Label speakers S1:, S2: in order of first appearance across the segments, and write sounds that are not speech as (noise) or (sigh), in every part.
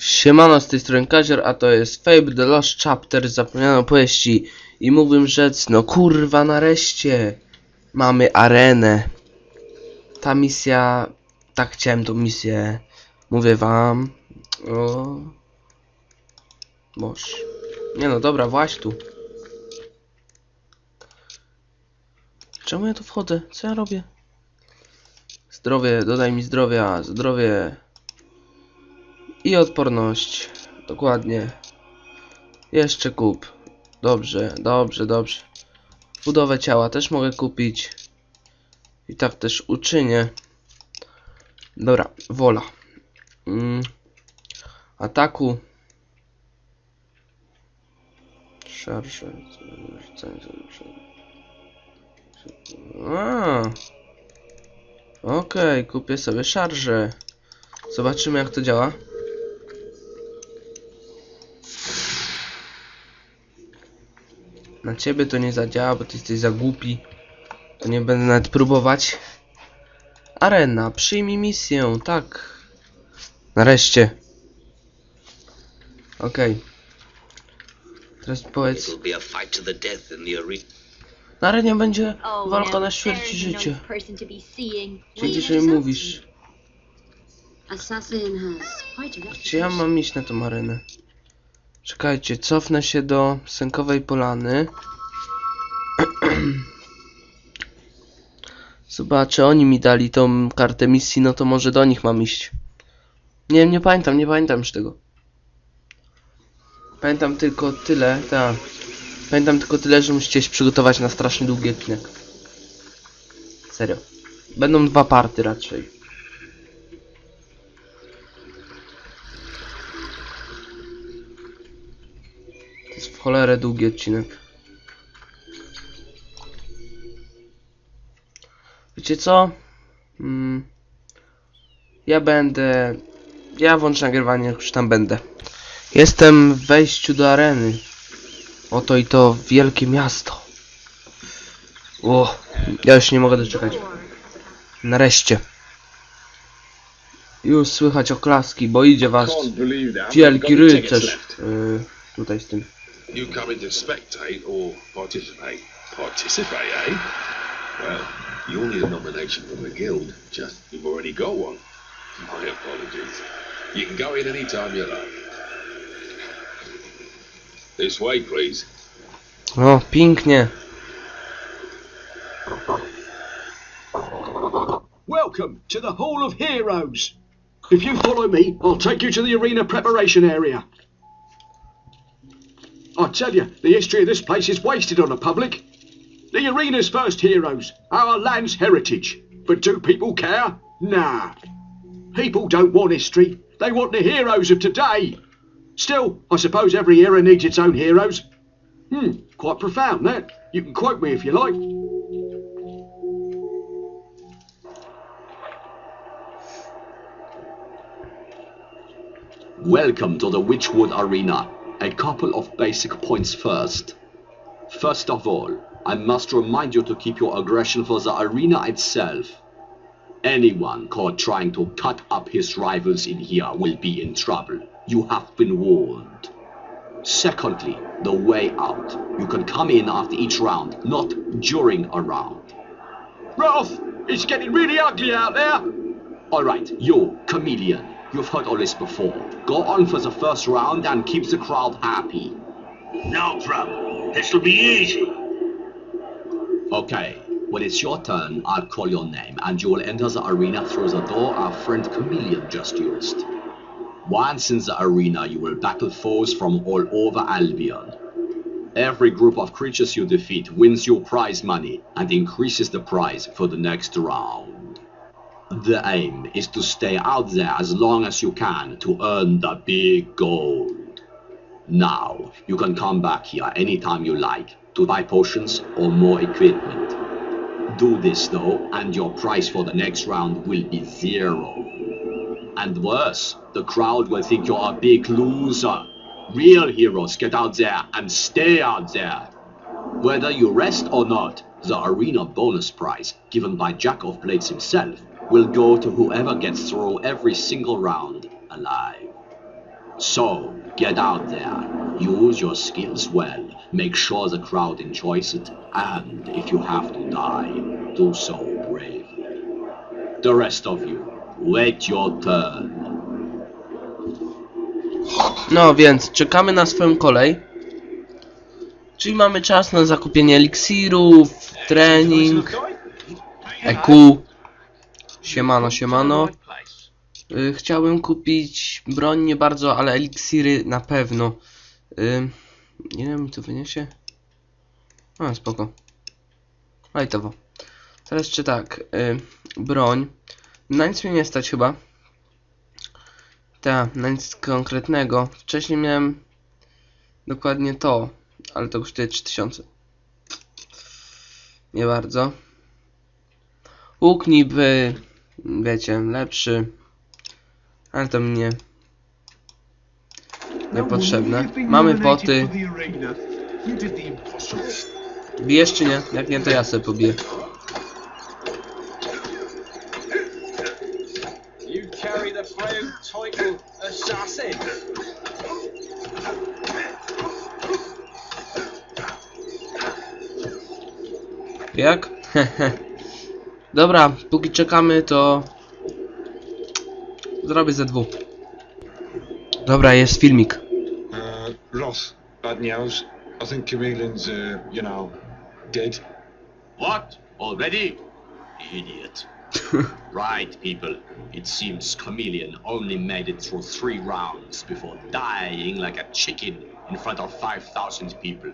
S1: Siemano, z tej strony Kazior, a to jest Fable The Lost Chapter z zapomnianej opowieści. I mógłbym rzec, no kurwa, nareszcie mamy arenę. Ta misja, tak chciałem tą misję, mówię wam. O. Boż. Nie no, dobra, właź tu. Czemu ja tu wchodzę? Co ja robię? Zdrowie, dodaj mi zdrowia, zdrowie. I odporność. Dokładnie. Jeszcze kup. Dobrze, dobrze, dobrze. Budowę ciała też mogę kupić. I tak też uczynię. Dobra, wola. Mm. Ataku. Szarże. Okej, kupię sobie szarże. Zobaczymy jak to działa. Na ciebie to nie zadziała, bo ty jesteś za głupi. To nie będę nawet próbować. Arena, przyjmij misję, tak. Nareszcie. Okej. Teraz powiedz. Na arenie będzie
S2: Oh,
S1: walka na śmierć i życie. Czyli że mówisz. Czy ja mam iść na tą arenę? Czekajcie, cofnę się do Sękowej Polany. (clears throat) Zobaczę, oni mi dali tą kartę misji, no to może do nich mam iść. Nie, nie pamiętam, nie pamiętam już tego. Pamiętam tylko tyle, tak. Pamiętam tylko tyle, że musicie się przygotować na strasznie długi odcinek. Serio. Będą dwa party raczej. To jest w cholerę długi odcinek. Wiecie co? Mm, ja będę... Ja włączę nagrywanie, jak już tam będę. Jestem w wejściu do areny. Oto i to wielkie miasto. O, ja już nie mogę doczekać. Nareszcie. Już słychać oklaski, bo idzie was wielki rycerz. Yy, tutaj z tym.
S3: You coming to spectate or participate? Participate, eh? Well, you'll need a nomination from the guild. Just you've already got one. My apologies. You can go in any time you like. This way, please.
S1: O, pięknie.
S4: Welcome to the Hall of Heroes. If you follow me, I'll take you to the arena preparation area. I tell you, the history of this place is wasted on the public. The arena's first heroes, our land's heritage. But do people care? Nah. People don't want history, they want the heroes of today. Still, I suppose every era needs its own heroes. Hmm, quite profound that. You can quote me if you like.
S5: Welcome to the Witchwood Arena. A couple of basic points first. First of all, I must remind you to keep your aggression for the arena itself. Anyone caught trying to cut up his rivals in here will be in trouble. You have been warned. Secondly, the way out. You can come in after each round, not during a round.
S4: Ralph, it's getting really ugly out there.
S5: Alright, you, Chameleon. You've heard all this before. Go on for the first round and keep the crowd happy.
S6: No problem. This'll be easy.
S5: Okay, when it's your turn, I'll call your name, and you will enter the arena through the door our friend Chameleon just used. Once in the arena, you will battle foes from all over Albion. Every group of creatures you defeat wins you prize money and increases the prize for the next round. The aim is to stay out there as long as you can to earn the big gold. Now, you can come back here anytime you like to buy potions or more equipment. Do this though, and your price for the next round will be zero. And worse, the crowd will think you're a big loser. Real heroes get out there and stay out there. Whether you rest or not, the arena bonus prize, given by Jack of Blades himself, will go to whoever gets through every single round alive. So, get out there, use your skills well, make sure the crowd enjoys it, and if you have to die, do so bravely. The rest of you, wait your turn.
S1: No więc, czekamy na swoją kolej. Czyli mamy czas na zakupienie eliksirów, trening, EQ. Siemano, siemano. Y, chciałem kupić broń nie bardzo, ale eliksiry na pewno. Y, nie wiem, mi to wyniesie. A, spoko. Lajtowo. Teraz czy tak, y, broń. Na nic mnie nie stać chyba. Tak, na nic konkretnego. Wcześniej miałem dokładnie to, ale to kosztuje 3000. Nie bardzo. Łuk niby, wiecie, lepszy, ale to mnie niepotrzebne. Mamy poty. Bijesz czy nie? Jak nie, to ja sobie pobiję.
S2: You carry (laughs)
S1: Dobra, póki czekamy to... Zrobię ze dwóch. Dobra, jest filmik.
S7: Uh, Ross, bad news. I think Chameleon's, uh, you know, dead.
S5: What? Already? Idiot. (laughs) right, people. It seems Chameleon only made it through three rounds before dying like a chicken in front of 5,000 people.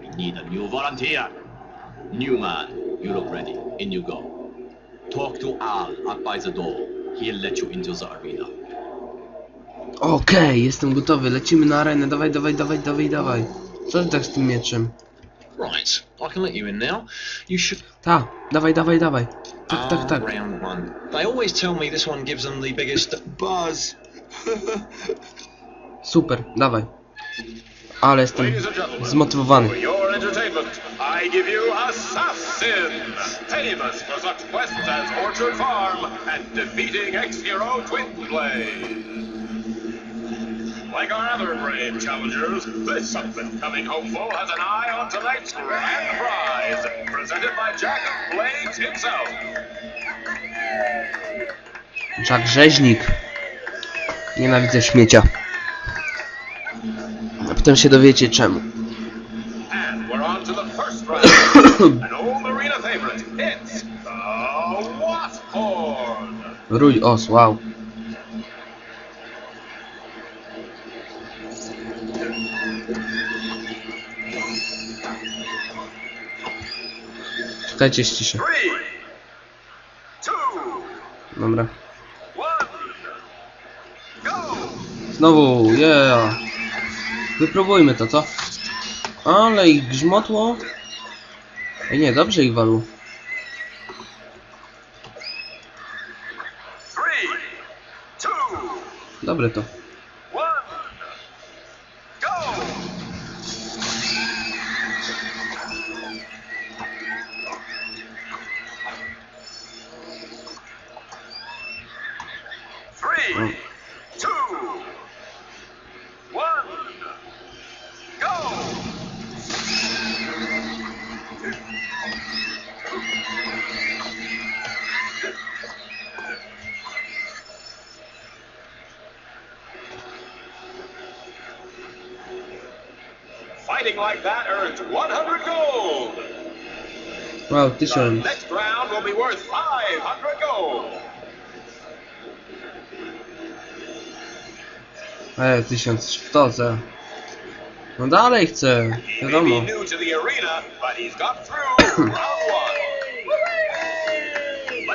S5: We need a new volunteer. New man, you look ready. In you go. Talk to Al up by the door. He'll let you into the arena.
S1: Okej, jestem gotowy, lecimy na arenę, dawaj, dawaj, dawaj, dawaj, dawaj. Co ty tak z tym mieczem?
S8: Right, I can let you in now. You should.
S1: Ta, dawaj, dawaj, dawaj. Tak, tak, tak.
S8: Round one. They always tell me this one gives them the biggest buzz.
S1: Super, dawaj. Ale jestem zmotywowany.
S9: For your entertainment, I give you Assassin, famous for such quests as Orchard Farm and defeating ex-hero Twin Blade. Like our other brave challengers, this hopeful has an eye on tonight's grand prize, presented by Jack Blades himself.
S1: Jack Rzeźnik. Nienawidzę śmiecia. A potem się dowiecie czemu. (coughs) Rój os, wow. Czekajcie, ściszę. Dobra. Znowu, yeah. Wypróbujmy to, co? Ale ich grzmotło. Ej, nie, dobrze ich
S9: two,
S1: Dobre to. Wow, tysiąc.
S9: next round will be worth 500 gold.
S1: E, tysiąc to co? No dalej chcę, wiadomo. (coughs)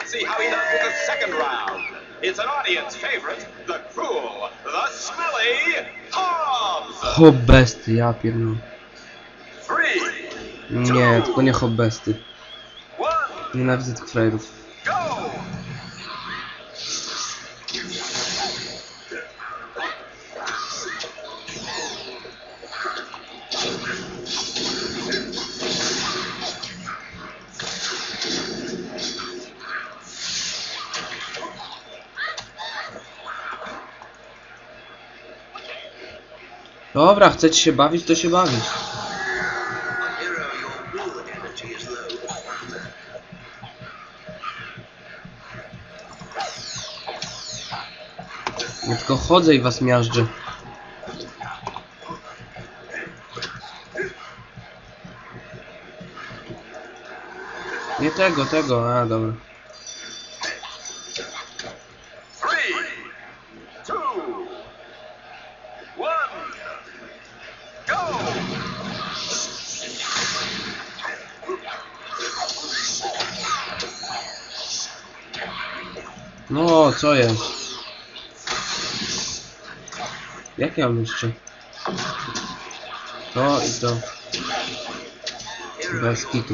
S9: see how he does with the second round. It's an audience favorite, the cruel, the smelly Hobbs.
S1: Hobbesty, ja pierdolę. Nie, tylko nie hobbesty. Nienawidzę tych frajerów. Dobra, chcecie się bawić, to się bawić. Ja tylko chodzę i was miażdżę. Nie tego, tego, a dobra. No, co jest? Jak ja mam? To i to. Bez kitu.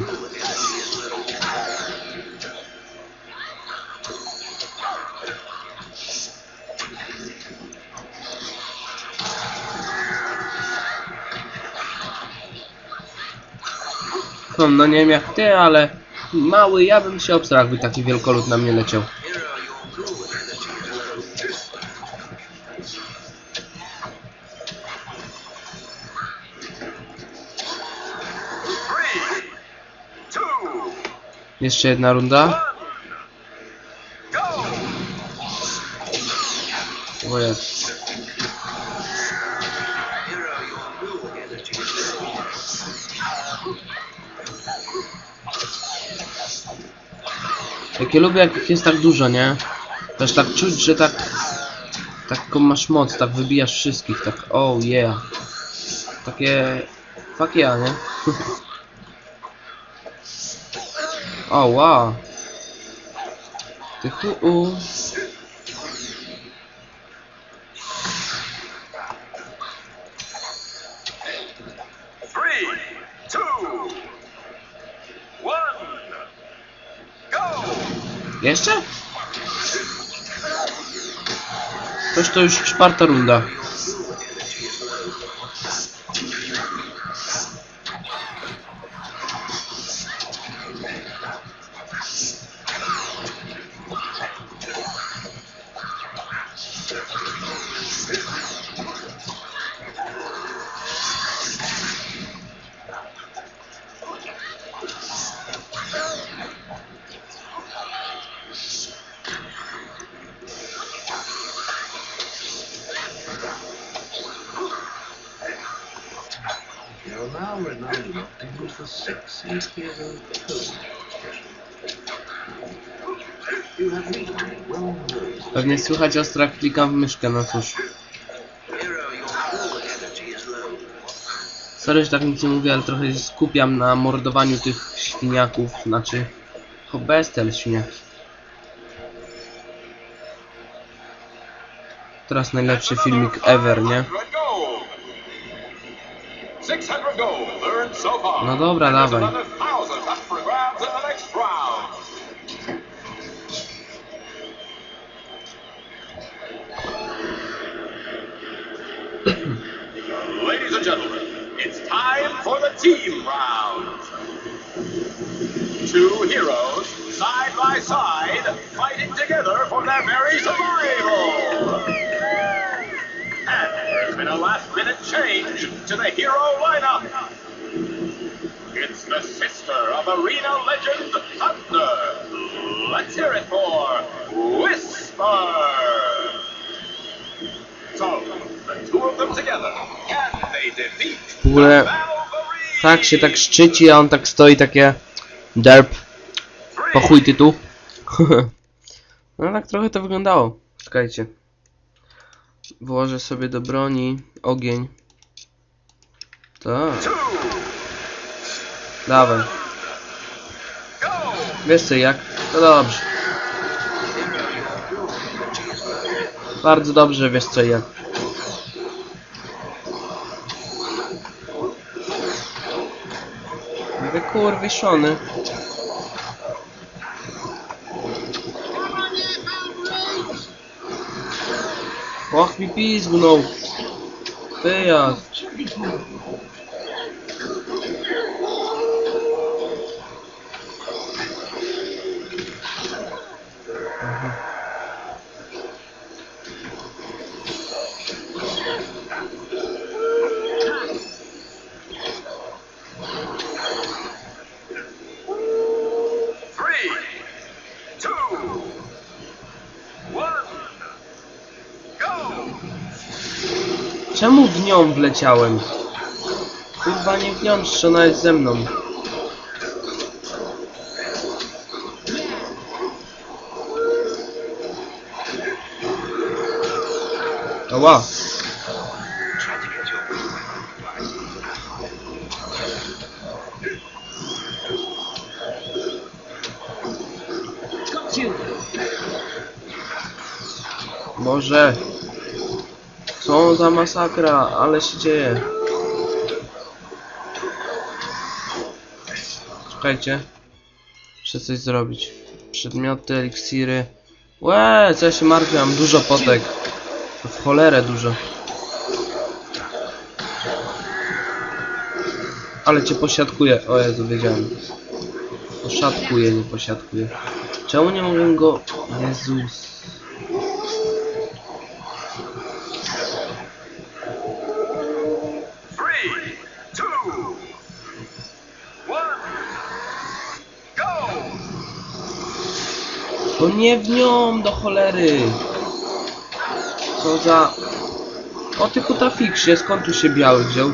S1: No, no nie wiem jak ty, ale mały, ja bym się obstrał, jakby taki wielkolud na mnie leciał. Jeszcze jedna runda. O. Jakie lubię jak jest tak dużo, nie? Też tak czuć, że tak... Taką masz moc, tak wybijasz wszystkich, tak oh yeah. Takie... Fuck yeah, nie? (laughs) wow. Ty -u. Jeszcze? Toż to już czwarta runda.
S6: Known.
S1: Pewnie słychać ostro jak klikam w myszkę, no cóż. Sorry, że tak nic nie mówię, ale trochę się skupiam na mordowaniu tych świniaków, znaczy... O, bestel świniaki. Teraz najlepszy filmik ever, nie? No dobra, dawaj.
S9: another 1,000 up for grabs in the next round. Ladies and gentlemen, it's time for the team round. Two heroes, side by side, fighting together for their very survival. There's been a last minute change to the hero lineup. It's the sister of arena legend Thunder. Let's hear it for Whisper. So, the two of them together, can they defeat the Valkyrie?
S1: tak się tak szczyci, a on tak stoi takie... Derp. Po chuj ty tu. (laughs) no tak trochę to wyglądało. Czekajcie. Włożę sobie do broni ogień. Tak. Dawaj. Wiesz co jak? To dobrze. Bardzo dobrze wiesz co jak. Wy kurwiszony. Och mi pizgnął. Wyjazd. Czemu w nią wleciałem? Kurwa nie w nią, ona jest ze mną. Ała. Boże. Co za masakra, ale się dzieje. Czekajcie. Muszę coś zrobić. Przedmioty, eliksiry. Łe, co ja się martwię, mam dużo potek. W cholerę dużo. Ale cię posiadkuję. O Jezu, wiedziałem. Posiadkuję, nie posiadkuję. Czemu nie mogę go... Jezus. To nie w nią, do cholery. Co za... O ty kutafiksie, skąd tu się biały wziął?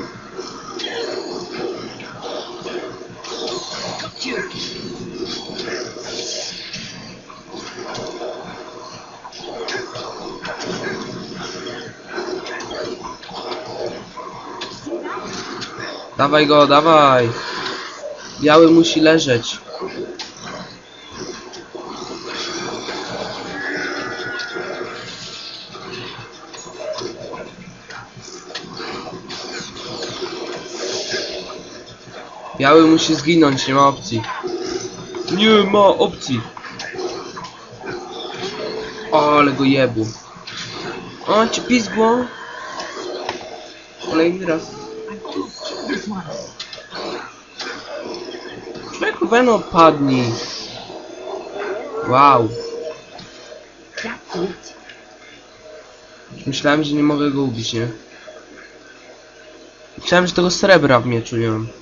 S1: Dawaj go, dawaj. Biały musi leżeć. Biały musi zginąć, nie ma opcji. Nie ma opcji. O, ale go jebu. O, ci pizgło. Kolejny raz. Człowieku, Veno, padnij. Wow. Myślałem, że nie mogę go ubić, nie? Myślałem, że tego srebra w mieczu nie mam.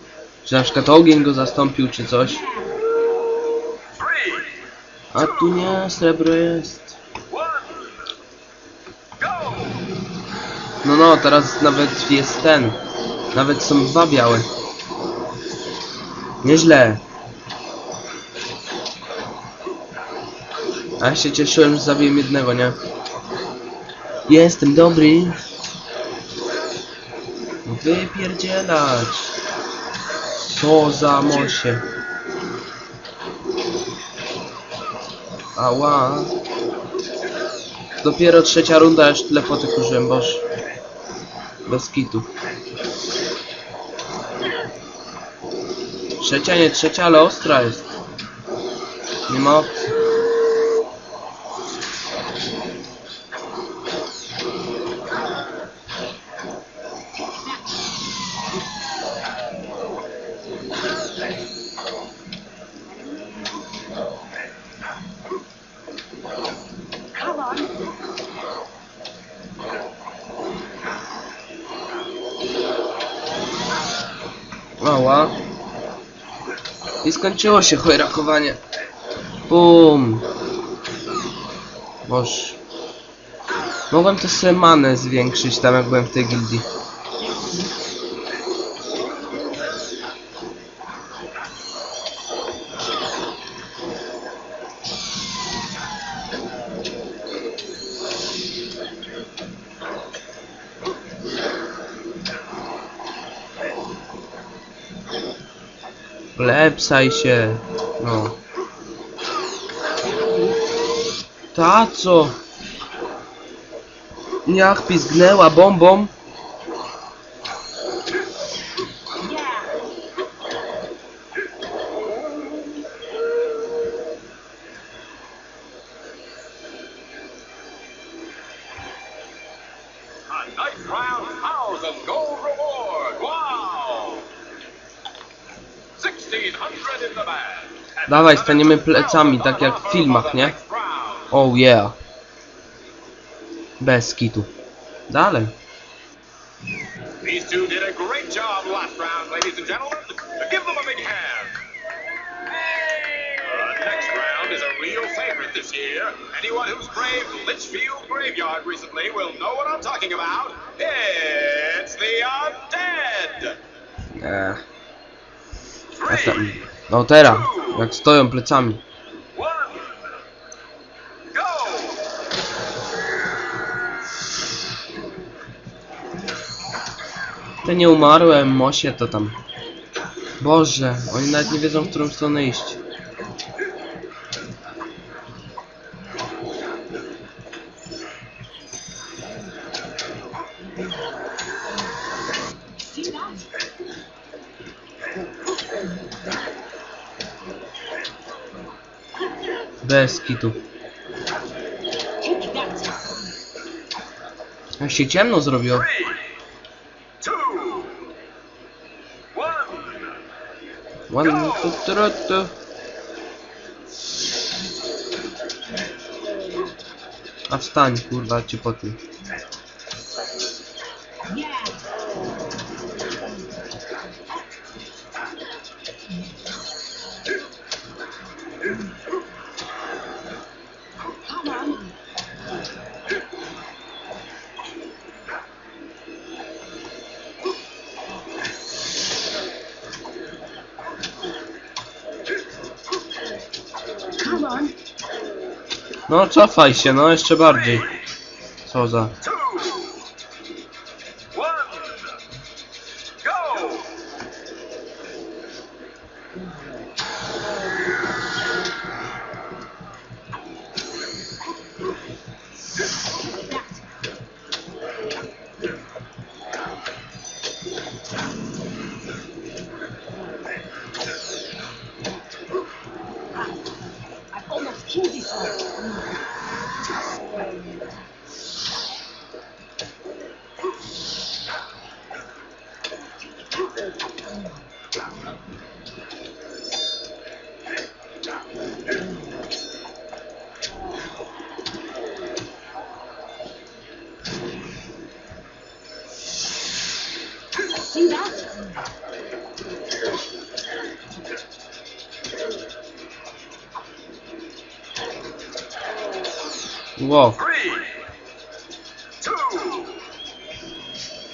S1: Że na przykład ogień go zastąpił, czy coś. A tu nie, srebro jest. No no, teraz nawet jest ten. Nawet są dwa białe. Nieźle. A ja się cieszyłem, że zabiłem jednego, nie? Jestem dobry. Wypierdzielać. Co za mosie. Ała. Dopiero trzecia runda, już tyle potek użyłem, boż. Bez kitu. Trzecia, nie trzecia, ale ostra jest. Nie ma opcji. I skończyło się chojrakowanie. Bum. Boż. Mogłem też sobie manę zwiększyć tam jak byłem w tej gildii. Lepsaj się. No. Ta co? Niach pizgnęła bombą.
S9: A nice round thousand gold reward! Wow! 1600 in the bag. And
S1: Dawaj, staniemy plecami, tak jak w filmach, nie? Oh yeah. Bez kitu. Dalej.
S9: These two did a great job last round, ladies and gentlemen. Give them a big hand. The next round is a real favorite this year. Anyone who's braved Litchfield Graveyard recently will know what I'm talking about. It's
S1: Eee. A tam- No teraz, jak stoją plecami. To nie umarłem, Mosie to tam. Boże, oni nawet nie wiedzą w którą stronę iść. Bez kitu. Jak się ciemno zrobiło.
S9: Three. Two. One.
S1: Tu, tu, tu. A wstań, kurwa, ci po tym. No cofaj się, no jeszcze bardziej. Co za... Wow.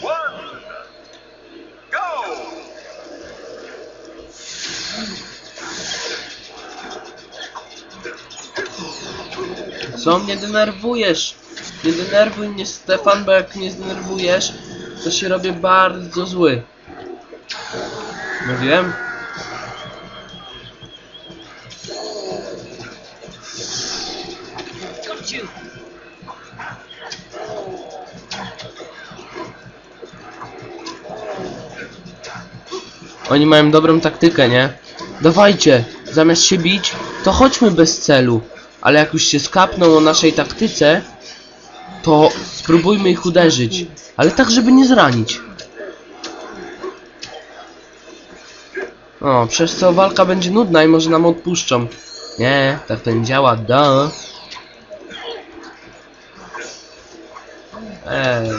S9: One. Go!
S1: Co mnie denerwujesz? Nie denerwuj mnie Stefan, bo jak mnie zdenerwujesz, to się robię bardzo zły. Mówiłem? Oni mają dobrą taktykę, nie? Dawajcie, zamiast się bić, to chodźmy bez celu. Ale jak już się skapną o naszej taktyce, to spróbujmy ich uderzyć. Ale tak, żeby nie zranić. O, przez co walka będzie nudna i może nam odpuszczą. Nie, tak to nie działa, da. Ej.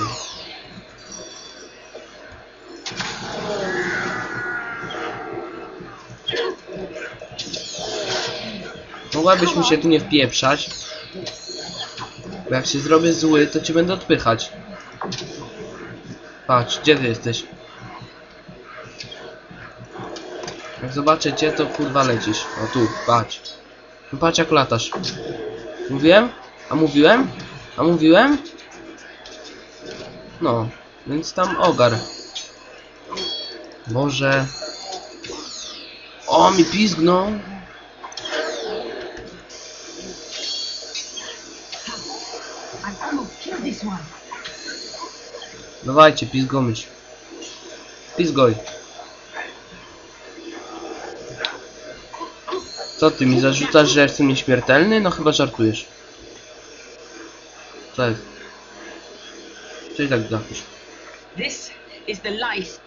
S1: Mogłabyś mi się tu nie wpieprzać. Bo jak się zrobię zły, to cię będę odpychać. Patrz, gdzie ty jesteś? Jak zobaczę cię, to kurwa lecisz. O tu, patrz. No patrz jak latasz. Mówiłem? A mówiłem? A mówiłem? No, więc tam ogar. Boże. O, mi pizgnął. Dawajcie, pizgomyć. Pizgoj. Co ty mi zarzucasz, że jestem nieśmiertelny? No chyba żartujesz. Co jest? Czyli tak zapisz.
S10: This is the life